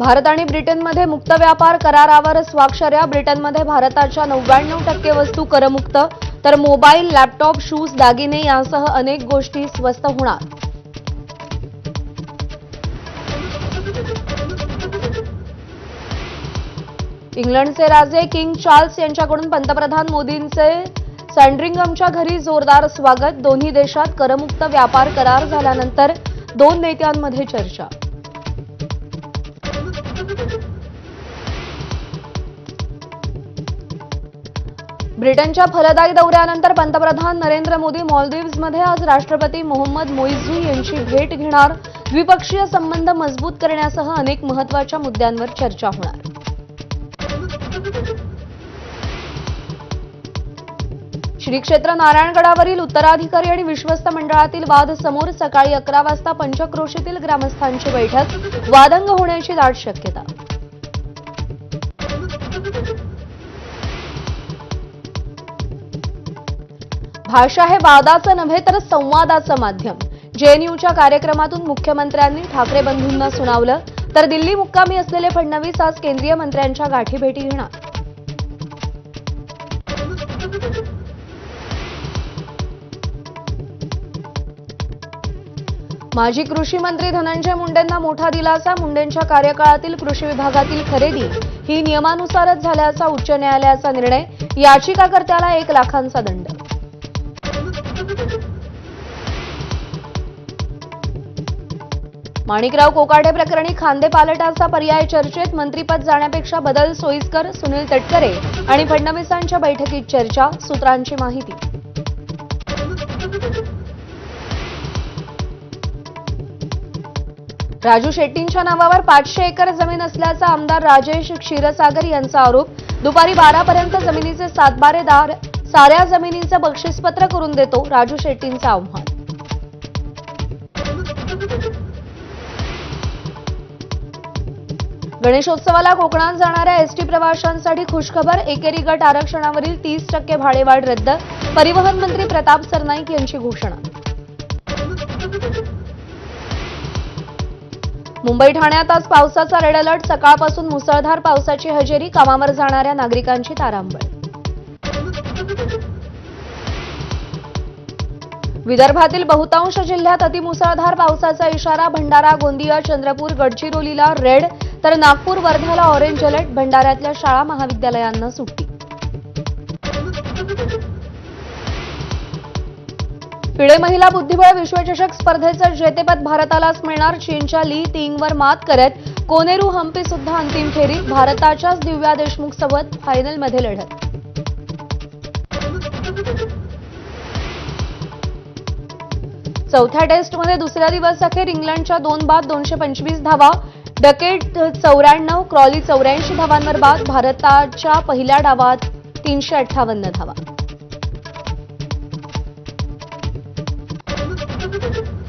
भारत आणि ब्रिटनमध्ये मुक्त व्यापार करारावर स्वाक्षऱ्या. ब्रिटनमध्ये भारताच्या नव्याण्णव टक्के वस्तू करमुक्त. तर मोबाईल लॅपटॉप शूज दागिने यांसह अनेक गोष्टी स्वस्त होणार. इंग्लंडचे राजे किंग चार्ल्स यांच्याकडून पंतप्रधान मोदींचे सँड्रिंगमच्या घरी जोरदार स्वागत. दोन्ही देशात करमुक्त व्यापार करार झाल्यानंतर दोन नेत्यांमध्ये चर्चा. ब्रिटनच्या फलदायी दौऱ्यानंतर पंतप्रधान नरेंद्र मोदी मॉलदीव्जमध्ये आज राष्ट्रपती मोहम्मद मोइझू यांची भेट घेणार. द्विपक्षीय संबंध मजबूत करण्यासह अनेक महत्त्वाच्या मुद्द्यांवर चर्चा होणार. श्री क्षेत्र नारायणगडावरील उत्तराधिकारी आणि विश्वस्त मंडळातील वाद समोर सकाळी अकरा वाजता पंचक्रोशीतील ग्रामस्थांची बैठक. वादंग होण्याची दाट शक्यता. भाषा हे वादाचं नव्हे तर संवादाचं माध्यम. जेएनयूच्या कार्यक्रमातून मुख्यमंत्र्यांनी ठाकरे बंधूंना सुनावलं तर दिल्ली मुक्कामी असलेले फडणवीस आज केंद्रीय मंत्र्यांच्या गाठीभेटी घेणार. माजी कृषी मंत्री धनंजय मुंडेंना मोठा दिलासा मुंडेंच्या कार्यकाळातील कृषी विभागातील खरेदी ही नियमानुसारच झाल्याचा उच्च न्यायालयाचा निर्णय याचिकाकर्त्याला एक लाखांचा दंड. माणिकराव कोकाटे प्रकरणी खांदे पालटाचा पर्याय चर्चेत मंत्रीपद जाण्यापेक्षा बदल सोयीस्कर सुनील तटकरे आणि फडणवीसांच्या बैठकीत चर्चा सूत्रांची माहिती. राजू शेट्टींच्या नावावर पाचशे एकर जमीन असल्याचा आमदार राजेश क्षीरसागर यांचा आरोप. दुपारी बारापर्यंत जमिनीचे सातबारेदार साऱ्या जमिनीचं बक्षीसपत्र करून देतो राजू शेट्टींचं आव्हान. गणेशोत्सवाला कोकणात जाणाऱ्या एसटी प्रवाशांसाठी खुशखबर. एकेरी गट आरक्षणावरील तीस टक्के भाडेवाढ रद्द. परिवहन मंत्री प्रताप सरनाईक यांची घोषणा. मुंबई ठाण्यात आज पावसाचा रेड अलर्ट सकाळपासून मुसळधार पावसाची हजेरी. कामावर जाणाऱ्या नागरिकांची तारांबळ. विदर्भातील बहुतांश जिल्ह्यात अतिमुसळधार पावसाचा इशारा भंडारा गोंदिया चंद्रपूर गडचिरोलीला रेड तर नागपूर वर्ध्याला ऑरेंज अलर्ट भंडाऱ्यातल्या शाळा महाविद्यालयांना सुट्टी. फिडे महिला बुद्धिबळ विश्वचषक स्पर्धेचं जेतेपद भारतालाच मिळणार चीनच्या ली तिंगवर मात करत कोनेरू हम्पी सुद्धा अंतिम फेरी भारताच्याच दिव्या देशमुख सोबत फायनलमध्ये लढत. चौथ्या टेस्टमध्ये दुसऱ्या दिवस अखेर इंग्लंडच्या दोन बाद दोनशे पंचवीस धावा डकेट चौऱ्याण्णव क्रॉली चौऱ्याऐंशी धावांवर बाद भारताच्या पहिल्या डावात तीनशे अठ्ठावन्न धावा.